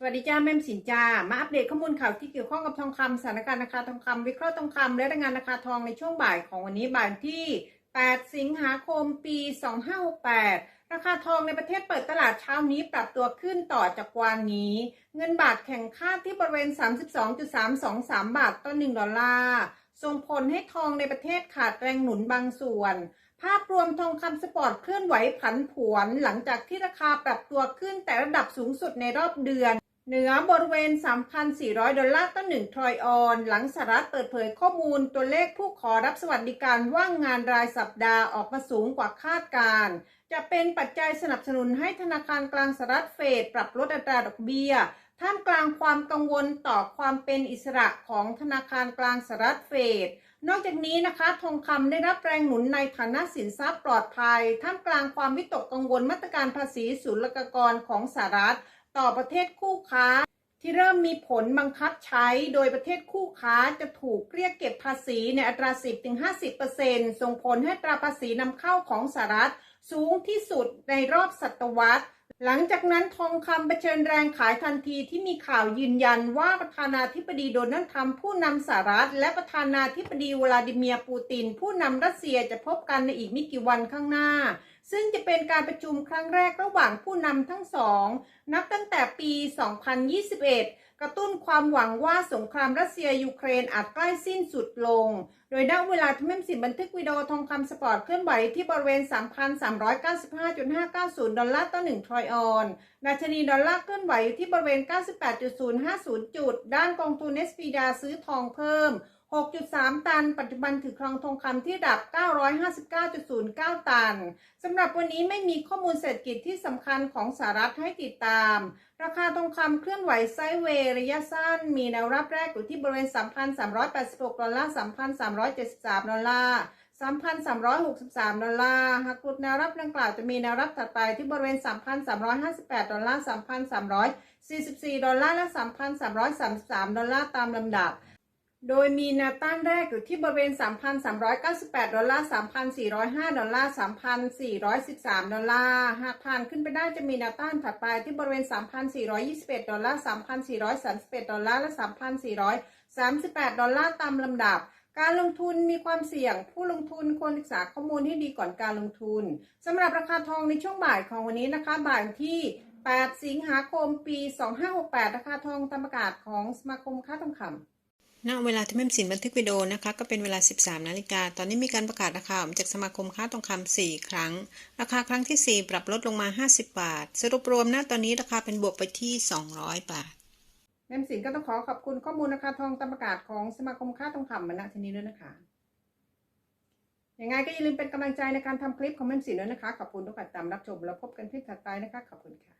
สวัสดีจ้าแม่มสินจ้า มาอัปเดตข้อมูลข่าวที่เกี่ยวข้องกับทองคำสถานการณ์ราคาทองคำวิเคราะห์ทองคำและรายงานราคาทองในช่วงบ่ายของวันนี้บ่ายที่ 8 สิงหาคม ปี 2568 ราคาทองในประเทศเปิดตลาดเช้านี้ปรับตัวขึ้นต่อจากวันนี้ เงินบาทแข่งค่าที่บริเวณ 32.323 บาทต่อ 1 ดอลลาร์ส่งผลให้ทองในประเทศขาดแรงหนุนบางส่วน ภาพรวมทองคำสปอร์ตเคลื่อนไหวผันผวน หลังจากที่ราคาปรับตัวขึ้นแต่ระดับสูงสุดในรอบเดือน เหนือบริเวณ 3,400 ดอลลาร์ต่อหนึ่งทรอยออน หลังสหรัฐเปิดเผยข้อมูลตัวเลขผู้ขอรับสวัสดิการว่างงานรายสัปดาห์ออกมาสูงกว่าคาดการ จะเป็นปัจจัยสนับสนุนให้ธนาคารกลางสหรัฐเฟดปรับลดอัตราดอกเบี้ย ท่ามกลางความกังวลต่อความเป็นอิสระของธนาคารกลางสหรัฐเฟดนอกจากนี้นะคะทองคำได้รับแรงหนุนในฐานะสินทรัพย์ปลอดภัย ท่ามกลางความวิตกกังวลมาตรการภาษีศุลกากรของสหรัฐ ต่อประเทศคู่ค้า ที่เริ่มมีผลบังคับใช้โดยประเทศคู่ค้าจะถูกเรียกเก็บภาษีในอัตรา 10-50%ส่งผลให้ตราภาษีนำเข้าของสหรัฐสูงที่สุดในรอบศตวรรษ หลังจากนั้นทองคำเผชิญแรงขายทันทีที่มีข่าวยืนยันว่าประธานาธิบดีโดนัลด์ทรัมป์ผู้นำสหรัฐ และประธานาธิบดีวลาดิเมียร์ปูติน ผู้นำรัสเซียจะพบกันในอีกไม่กี่วันข้างหน้า ซึ่งจะเป็นการประชุมครั้งแรกระหว่างผู้นำทั้งสอง นับตั้งแต่ปี 2021 กระตุ้นความหวังว่าสงครามรัสเซียยูเครนอาจใกล้สิ้นสุดลง โดยณเวลาที่แม่มสินบันทึกวิดีโอทองคำสปอร์ตเคลื่อนไหวที่บริเวณ 3,395.590 ดอลลาร์ต่อ 1 ทรอยออนดัชนีดอลลาร์เคลื่อนไหวอยู่ที่บริเวณ 98.050 จุด ด้านกองทุนเอสพีดาซื้อทองเพิ่ม 6.3 ตัน ปัจจุบันถือครองทองคำที่ระดับ 959.09 ตัน สำหรับวันนี้ไม่มีข้อมูลเศรษฐกิจที่สำคัญของสหรัฐให้ติดตาม ราคาทองคำเคลื่อนไหวไซด์เวย์ระยะสั้น มีแนวรับแรกอยู่ที่บริเวณ 3,386 ดอลลาร์ 3,373 ดอลลาร์ 3,363 ดอลลาร์ หากหลุดแนวรับดังกล่าวจะมีแนวรับถัดไปที่บริเวณ 3,358 ดอลลาร์ 3,344 ดอลลาร์ และ 3,333 ดอลลาร์ตามลำดับ โดยมีแนวต้านแรกอยู่ที่บริเวณ 3,398 ดอลลาร์ 3,405 ดอลลาร์ 3,413 ดอลลาร์ หากผ่านขึ้นไปได้จะมีแนวต้านถัดไปที่บริเวณ 3,421 ดอลลาร์ 3,431 ดอลลาร์ และ 3,438 ดอลลาร์ตามลำดับ การลงทุนมีความเสี่ยง ผู้ลงทุนควรศึกษาข้อมูลให้ดีก่อนการลงทุนสำหรับราคาทองในช่วงบ่ายของวันนี้นะคะ บ่ายที่8 สิงหาคม ปี 2568 ราคาทองตามประกาศของสมาคมค้าทองคำ ณเวลาที่แม่สินบันทึกวิดีโอนะคะก็เป็นเวลา 13 นาฬิกา ตอนนี้มีการประกาศราคาออกจากสมาคมค้าทองคำ4 ครั้ง ราคาครั้งที่ 4 ปรับลดลงมา 50 บาท สรุปรวมณตอนนี้ราคาเป็นบวกไปที่ 200 บาท แม่สินก็ต้องขอขอบคุณข้อมูลราคาทองตามประกาศของสมาคมค้าทองคำมาณที่นี้ด้วยนะคะยังไงก็อย่าลืมเป็นกำลังใจในการทำคลิปของแม่สินด้วยนะคะ ขอบคุณทุกการติดตามรับชมแล้วพบกันคลิปถัดไปนะคะ ขอบคุณค่ะ